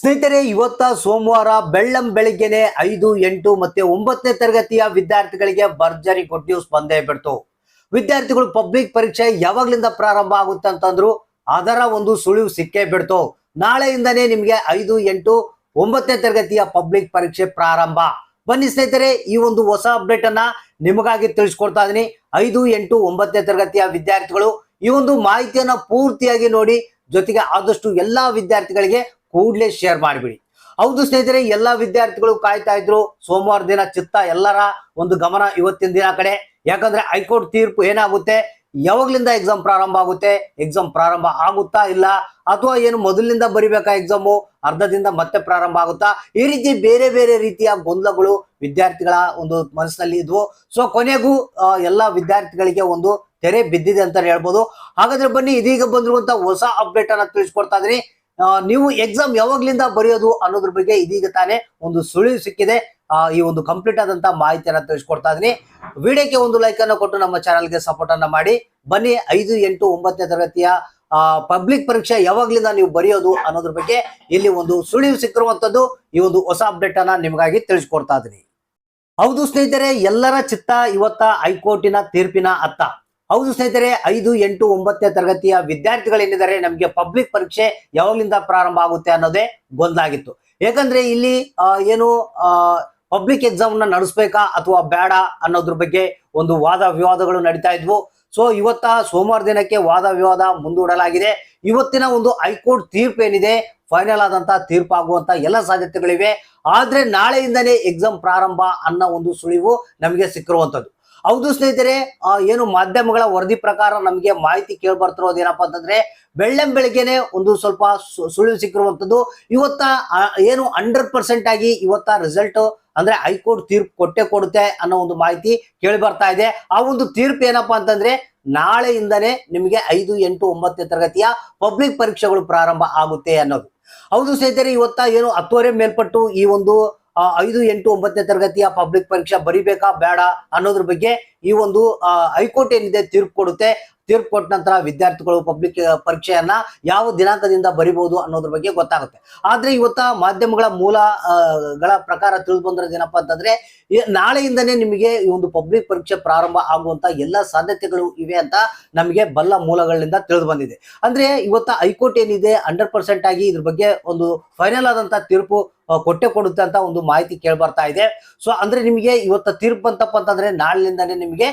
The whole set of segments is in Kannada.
ಸ್ನೇಹಿತರೆ, ಇವತ್ತ ಸೋಮವಾರ ಬೆಳ್ಳಂ ಬೆಳಿಗ್ಗೆನೆ ಐದು, ಎಂಟು ಮತ್ತೆ ಒಂಬತ್ತನೇ ತರಗತಿಯ ವಿದ್ಯಾರ್ಥಿಗಳಿಗೆ ಭರ್ಜರಿ ಗುಡ್ ನ್ಯೂಸ್ ಬಂದೇ ಬಿಡ್ತು. ವಿದ್ಯಾರ್ಥಿಗಳು ಪಬ್ಲಿಕ್ ಪರೀಕ್ಷೆ ಯಾವಾಗ್ಲಿಂದ ಪ್ರಾರಂಭ ಆಗುತ್ತೆ ಅಂತಂದ್ರು ಅದರ ಒಂದು ಸುಳಿವು ಸಿಕ್ಕೇ ಬಿಡ್ತು. ನಾಳೆಯಿಂದನೇ ನಿಮ್ಗೆ ಐದು, ಎಂಟು, ಒಂಬತ್ತನೇ ತರಗತಿಯ ಪಬ್ಲಿಕ್ ಪರೀಕ್ಷೆ ಪ್ರಾರಂಭ. ಬನ್ನಿ ಸ್ನೇಹಿತರೆ, ಈ ಒಂದು ಹೊಸ ಅಪ್ಡೇಟ್ ಅನ್ನ ನಿಮಗಾಗಿ ತಿಳಿಸ್ಕೊಡ್ತಾ ಇದೀನಿ. ಐದು, ಎಂಟು, ಒಂಬತ್ತನೇ ತರಗತಿಯ ವಿದ್ಯಾರ್ಥಿಗಳು ಈ ಒಂದು ಮಾಹಿತಿಯನ್ನ ಪೂರ್ತಿಯಾಗಿ ನೋಡಿ, ಜೊತೆಗೆ ಆದಷ್ಟು ಎಲ್ಲಾ ವಿದ್ಯಾರ್ಥಿಗಳಿಗೆ ಕೂಡಲೇ ಶೇರ್ ಮಾಡಿಬಿಡಿ. ಹೌದು ಸ್ನೇಹಿತರೆ ಎಲ್ಲಾ ವಿದ್ಯಾರ್ಥಿಗಳು ಕಾಯ್ತಾ ಇದ್ರು ಸೋಮವಾರ ದಿನ ಚಿತ್ತ ಎಲ್ಲರ ಒಂದು ಗಮನ ಇವತ್ತಿನ ದಿನ ಕಡೆ. ಯಾಕಂದ್ರೆ ಹೈಕೋರ್ಟ್ ತೀರ್ಪು ಏನಾಗುತ್ತೆ? ಯಾವಾಗ್ಲಿಂದ ಎಕ್ಸಾಮ್ ಪ್ರಾರಂಭ ಆಗುತ್ತೆ? ಎಕ್ಸಾಮ್ ಪ್ರಾರಂಭ ಆಗುತ್ತಾ ಇಲ್ಲ? ಅಥವಾ ಏನು ಮೊದಲಿನಿಂದ ಬರಿಬೇಕಾ ಎಕ್ಸಾಮು ಅರ್ಧದಿಂದ ಮತ್ತೆ ಪ್ರಾರಂಭ ಆಗುತ್ತಾ? ಈ ರೀತಿ ಬೇರೆ ಬೇರೆ ರೀತಿಯ ಗೊಂದಲಗಳು ವಿದ್ಯಾರ್ಥಿಗಳ ಒಂದು ಮನಸ್ಸಿನಲ್ಲಿ ಇದ್ವು. ಸೊ ಕೊನೆಗೂ ಎಲ್ಲಾ ವಿದ್ಯಾರ್ಥಿಗಳಿಗೆ ಒಂದು ತೆರೆ ಬಿದ್ದಿದೆ ಅಂತ ಹೇಳ್ಬೋದು. ಹಾಗಾದ್ರೆ ಬನ್ನಿ ಇದೀಗ ಬಂದಿರುವಂತಹ ಹೊಸ ಅಪ್ಡೇಟ್ ಅನ್ನ ತಿಳಿಸ್ಕೊಡ್ತಾ ಇದ್ರಿ ಆ, ನೀವು ಎಕ್ಸಾಮ್ ಯಾವಾಗ್ಲಿಂದ ಬರೆಯೋದು ಅನ್ನೋದ್ರ ಬಗ್ಗೆ ಇದೀಗ ತಾನೇ ಒಂದು ಸುಳಿವು ಸಿಕ್ಕಿದೆ. ಈ ಒಂದು ಕಂಪ್ಲೀಟ್ ಆದಂತ ಮಾಹಿತಿಯನ್ನ ತಿಳಿಸ್ಕೊಡ್ತಾ ಇದೀನಿ ವಿಡಿಯೋಕ್ಕೆ ಒಂದು ಲೈಕ್ ಅನ್ನು ಕೊಟ್ಟು ನಮ್ಮ ಚಾನಲ್ಗೆ ಸಪೋರ್ಟ್ ಅನ್ನ ಮಾಡಿ. ಬನ್ನಿ ಐದು, ಎಂಟು, ಒಂಬತ್ತನೇ ತರಗತಿಯ ಪಬ್ಲಿಕ್ ಪರೀಕ್ಷೆ ಯಾವಾಗ್ಲಿಂದ ನೀವು ಬರೆಯೋದು ಅನ್ನೋದ್ರ ಬಗ್ಗೆ ಇಲ್ಲಿ ಒಂದು ಸುಳಿವು ಸಿಕ್ಕಿರುವಂತದ್ದು ಈ ಒಂದು ಹೊಸ ಅಪ್ಡೇಟ್ ಅನ್ನ ನಿಮಗಾಗಿ ತಿಳಿಸ್ಕೊಡ್ತಾ ಇದೀನಿ ಹೌದು ಸ್ನೇಹಿತರೆ, ಎಲ್ಲರ ಚಿತ್ತ ಇವತ್ತ ಹೈಕೋರ್ಟಿನ ತೀರ್ಪಿನ ಅತ್ತ. ಹೌದು ಸ್ನೇಹಿತರೆ, ಐದು, ಎಂಟು, ಒಂಬತ್ತನೇ ತರಗತಿಯ ವಿದ್ಯಾರ್ಥಿಗಳೇನಿದ್ದಾರೆ, ನಮಗೆ ಪಬ್ಲಿಕ್ ಪರೀಕ್ಷೆ ಯಾವಾಗ್ಲಿಂದ ಪ್ರಾರಂಭ ಆಗುತ್ತೆ ಅನ್ನೋದೇ ಗೊಂದಾಗಿತ್ತು. ಯಾಕಂದ್ರೆ ಇಲ್ಲಿ ಏನು ಪಬ್ಲಿಕ್ ಎಕ್ಸಾಮ್ನ ನಡೆಸ್ಬೇಕಾ ಅಥವಾ ಬೇಡ ಅನ್ನೋದ್ರ ಬಗ್ಗೆ ಒಂದು ವಾದ ವಿವಾದಗಳು ನಡೀತಾ ಇದ್ವು. ಸೊ ಇವತ್ತ ಸೋಮವಾರ ದಿನಕ್ಕೆ ವಾದ ವಿವಾದ ಮುಂದೂಡಲಾಗಿದೆ. ಇವತ್ತಿನ ಒಂದು ಹೈಕೋರ್ಟ್ ತೀರ್ಪು ಏನಿದೆ ಫೈನಲ್ ಆದಂತ ತೀರ್ಪು ಆಗುವಂತ ಎಲ್ಲ ಸಾಧ್ಯತೆಗಳಿವೆ. ಆದ್ರೆ ನಾಳೆಯಿಂದನೇ ಎಕ್ಸಾಮ್ ಪ್ರಾರಂಭ ಅನ್ನೋ ಒಂದು ಸುಳಿವು ನಮಗೆ ಸಿಕ್ಕಿರುವಂತದ್ದು ಹೌದು ಸ್ನೇಹಿತರೆ ಏನು ಮಾಧ್ಯಮಗಳ ವರದಿ ಪ್ರಕಾರ ನಮಗೆ ಮಾಹಿತಿ ಕೇಳಿ ಬರ್ತಿರೋದು ಏನಪ್ಪಾ ಅಂತಂದ್ರೆ, ಬೆಳ್ಳಂ ಬೆಳಗ್ಗೆನೆ ಒಂದು ಸ್ವಲ್ಪ ಸುಳಿವು ಸಿಕ್ಕಿರುವಂತದ್ದು. ಇವತ್ತ ಏನು ಹಂಡ್ರೆಡ್ ಪರ್ಸೆಂಟ್ ಆಗಿ ಇವತ್ತ ರಿಸಲ್ಟ್ ಅಂದ್ರೆ ಹೈಕೋರ್ಟ್ ತೀರ್ಪು ಕೊಟ್ಟೆ ಕೊಡುತ್ತೆ ಅನ್ನೋ ಒಂದು ಮಾಹಿತಿ ಕೇಳಿ ಬರ್ತಾ ಇದೆ. ಆ ಒಂದು ತೀರ್ಪು ಏನಪ್ಪಾ ಅಂತಂದ್ರೆ, ನಾಳೆಯಿಂದನೇ ನಿಮಗೆ ಐದು, ಎಂಟು, ಒಂಬತ್ತನೇ ತರಗತಿಯ ಪಬ್ಲಿಕ್ ಪರೀಕ್ಷೆಗಳು ಪ್ರಾರಂಭ ಆಗುತ್ತೆ ಅನ್ನೋದು. ಹೌದು ಸ್ನೇಹಿತರೆ, ಇವತ್ತ ಏನು ಹತ್ತುವರೆ ಮೇಲ್ಪಟ್ಟು ಈ ಒಂದು ಐದು, ಎಂಟು, ಒಂಬತ್ತನೇ ತರಗತಿಯ ಪಬ್ಲಿಕ್ ಪರೀಕ್ಷಾ ಬರಿಬೇಕಾ, ಬೇಡ ಅನ್ನೋದ್ರ ಬಗ್ಗೆ ಈ ಒಂದು ಹೈಕೋರ್ಟ್ ಏನಿದೆ ತೀರ್ಪು ಕೊಡುತ್ತೆ. ತೀರ್ಪು ಕೊಟ್ಟ ನಂತರ ವಿದ್ಯಾರ್ಥಿಗಳು ಪಬ್ಲಿಕ್ ಪರೀಕ್ಷೆಯನ್ನ ಯಾವ ದಿನಾಂಕದಿಂದ ಬರಿಬಹುದು ಅನ್ನೋದ್ರ ಬಗ್ಗೆ ಗೊತ್ತಾಗುತ್ತೆ. ಆದ್ರೆ ಇವತ್ತ ಮಾಧ್ಯಮಗಳ ಮೂಲಗಳ ಗಳ ಪ್ರಕಾರ ತಿಳಿದು ಏನಪ್ಪಾ ಅಂತಂದ್ರೆ ನಾಳೆಯಿಂದನೇ ನಿಮಗೆ ಈ ಒಂದು ಪಬ್ಲಿಕ್ ಪರೀಕ್ಷೆ ಪ್ರಾರಂಭ ಆಗುವಂತ ಎಲ್ಲ ಸಾಧ್ಯತೆಗಳು ಇವೆ ಅಂತ ನಮಗೆ ಬಲ್ಲ ಮೂಲಗಳಿಂದ ತಿಳಿದು ಬಂದಿದೆ. ಅಂದ್ರೆ ಇವತ್ತ ಹೈಕೋರ್ಟ್ ಏನಿದೆ ಹಂಡ್ರೆಡ್ ಪರ್ಸೆಂಟ್ ಆಗಿ ಇದ್ರ ಬಗ್ಗೆ ಒಂದು ಫೈನಲ್ ಆದಂತ ತೀರ್ಪು ಕೊಟ್ಟೆ ಕೊಡುತ್ತೆ ಅಂತ ಒಂದು ಮಾಹಿತಿ ಕೇಳಿ ಬರ್ತಾ ಇದೆ. ಸೊ ಅಂದ್ರೆ ನಿಮಗೆ ಇವತ್ತ ತೀರ್ಪು ಅಂತಪ್ಪ ಅಂತಂದ್ರೆ ನಾಳಿನಿಂದನೇ ನಿಮಗೆ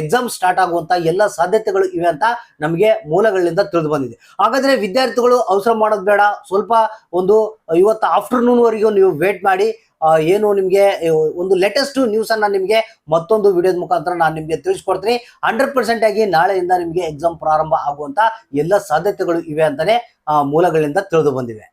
ಎಕ್ಸಾಮ್ ಸ್ಟಾರ್ಟ್ ಆಗುವಂತ ಎಲ್ಲ ಸಾಧ್ಯತೆಗಳು ಇವೆ ಅಂತ ನಮಗೆ ಮೂಲಗಳಿಂದ ತಿಳಿದು ಬಂದಿದೆ. ಹಾಗಾದ್ರೆ ವಿದ್ಯಾರ್ಥಿಗಳು ಅವಸರ ಮಾಡೋದು ಬೇಡ. ಸ್ವಲ್ಪ ಒಂದು ಇವತ್ತು ಆಫ್ಟರ್ನೂನ್ ವರೆಗೂ ನೀವು ವೇಟ್ ಮಾಡಿ. ಏನು ನಿಮಗೆ ಒಂದು ಲೇಟೆಸ್ಟ್ ನ್ಯೂಸ್ ಅನ್ನ ನಿಮಗೆ ಮತ್ತೊಂದು ವಿಡಿಯೋದ ಮುಖಾಂತರ ನಾನು ನಿಮಗೆ ತಿಳಿಸ್ಕೊಡ್ತೀನಿ. ಹಂಡ್ರೆಡ್ ಪರ್ಸೆಂಟ್ ಆಗಿ ನಾಳೆಯಿಂದ ನಿಮಗೆ ಎಕ್ಸಾಮ್ ಪ್ರಾರಂಭ ಆಗುವಂತ ಎಲ್ಲ ಸಾಧ್ಯತೆಗಳು ಇವೆ ಅಂತಾನೆ ಮೂಲಗಳಿಂದ ತಿಳಿದು ಬಂದಿವೆ.